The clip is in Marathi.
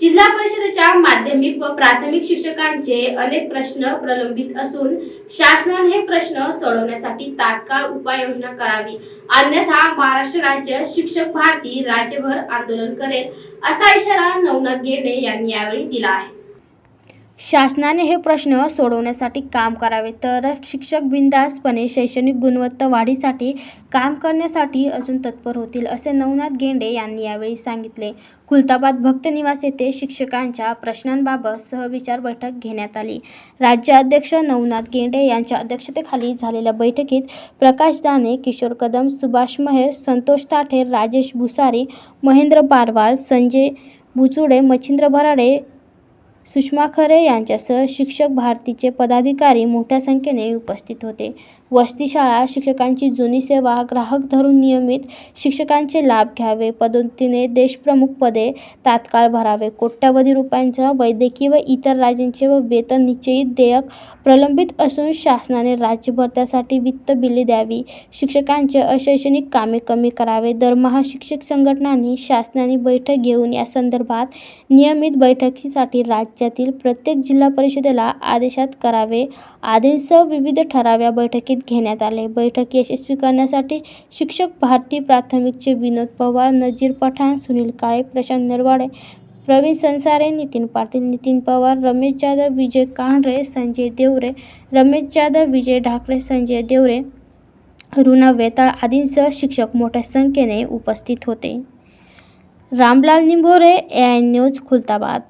जिल्हा परिषदेच्या माध्यमिक व प्राथमिक शिक्षकांचे अनेक प्रश्न प्रलंबित असून शासनाने हे प्रश्न सोडवण्यासाठी तात्काळ उपाययोजना करावी. अन्यथा महाराष्ट्र राज्य शिक्षक भारती राज्यभर आंदोलन करेल असा इशारा नवनाथ गेंडे यांनी यावेळी दिला आहे. शासनाने हे प्रश्न सोडवण्यासाठी काम करावे. तर शिक्षक बिंदासपणे शैक्षणिक गुणवत्ता वाढीसाठी काम करण्यासाठी अजून तत्पर होतील असे नवनाथ गेंडे यांनी यावेळी सांगितले. खुलताबाद भक्त निवास येथे शिक्षकांच्या प्रश्नांबाबत सहविचार बैठक घेण्यात आली. राज्याध्यक्ष नवनाथ गेंडे यांच्या अध्यक्षतेखाली झालेल्या बैठकीत प्रकाश दाने किशोर कदम सुभाष महेर संतोष ताठे राजेश भुसारी महेंद्र बारवाल संजय बुचुडे मच्छिंद्र भराडे सुषमा खरे यांच्यासह शिक्षक भारतीचे पदाधिकारी मोठ्या संख्येने उपस्थित होते. वसती शाळा शिक्षकांची जुनी सेवा ग्राहक धरून नियमित शिक्षकांचे लाभ घ्यावे पदोन्नतीने देशप्रमुख पदे तात्काळ भरावे कोट्यवधी रुपयांचा वैद्यकीय व इतर राज्यांचे व वेतन निश्चयित देयक प्रलंबित असून शासनाने राज्यभर त्यासाठी वित्त बिले द्यावी. शिक्षकांचे अशैक्षणिक कामे कमी करावे. दरमहा शिक्षक संघटनांनी शासनाने बैठक घेऊन या संदर्भात नियमित बैठकीसाठी राज्यातील प्रत्येक जिल्हा परिषदेला आदेशात करावे. आदेशसह विविध ठराव्या बैठकीत घेण्यात आले. बैठक यशस्वी करण्यासाठी शिक्षक भारती प्राथमिकचे विनोद पवार नजीर पठाण सुनील काळे प्रशांत नरवाडे प्रवीण संसारे नितीन पाटील नितीन पवार रमेश जाधव विजय कांढरे संजय देवरे रमेश जाधव विजय ढाकरे संजय देवरे रुना वेताळ आदींसह शिक्षक मोठ्या संख्येने उपस्थित होते. Ramlal Nimbhore A I news Khultabad.